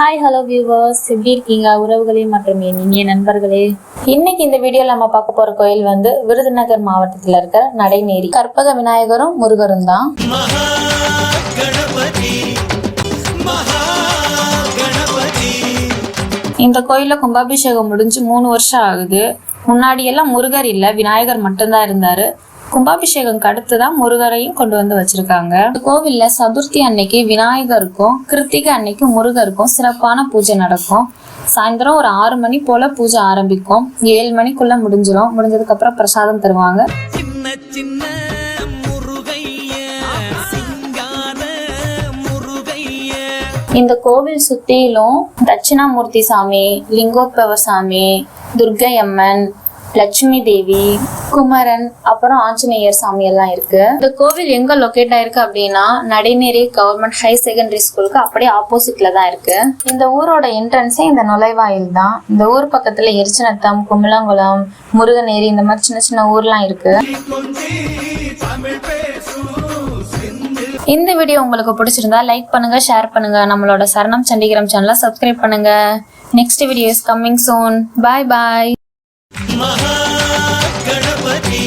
Hi hello viewers எப்படி இருக்கீங்க? உறவுகளே மற்றும் என் இனிய நண்பர்களே. இன்னைக்கு இந்த வீடியோவில் நம்ம பார்க்க போகிற கோயில் வந்து விருதுநகர் மாவட்டத்தில் இருக்கிற நடைநேரி கற்பக விநாயகரும் முருகரும் தான். இந்த கோயிலில் கும்பாபிஷேகம் முடிஞ்சு மூணு வருஷம் ஆகுது. முன்னாடியெல்லாம் முருகர் இல்லை விநாயகர் மட்டும்தான் இருந்தார். கும்பாபிஷேகம் அடுத்து தான் முருகரையும் கொண்டு வந்து வச்சிருக்காங்க. கோவில்ல சதுர்த்தி அன்னைக்கு விநாயகருக்கும் கிருத்திகை அன்னைக்கு முருகருக்கும் சிறப்பான பூஜை நடக்கும். சாயந்தரம் ஒரு ஆறு மணி போல பூஜை ஆரம்பிக்கும். ஏழு மணிக்குள்ள முடிஞ்சிடும் முடிஞ்சதுக்கு அப்புறம் பிரசாதம் தருவாங்க. சின்ன சின்ன இந்த கோவில் சுத்திலும் தட்சிணாமூர்த்தி சாமி லிங்கோத்பவர் சாமி துர்க்கை அம்மன் லட்சுமி தேவி குமரன் அப்புறம் ஆஞ்சநேயர் சாமி எல்லாம் இருக்கு. இந்த கோவில் எங்க லொக்கேட் ஆயிருக்கு அப்படின்னா நடைநேரி கவர்மெண்ட் ஹை செகண்டரி ஸ்கூலுக்கு அப்படியே ஆப்போசிட்ல தான் இருக்கு. இந்த ஊரோட என்ட்ரன்ஸே இந்த நுழைவாயில் தான். இந்த ஊர் பக்கத்துல எரிச்சநத்தம் குமிளங்குளம் முருகநேரி இந்த மாதிரி சின்ன சின்ன ஊர்லாம் இருக்கு. இந்த வீடியோ உங்களுக்கு பிடிச்சிருந்தா லைக் பண்ணுங்க ஷேர் பண்ணுங்க. நம்மளோட சரணம் சண்டிகரம் சேனலை சப்ஸ்கிரைப் பண்ணுங்க. Next video is coming soon bye bye Maha Ganapati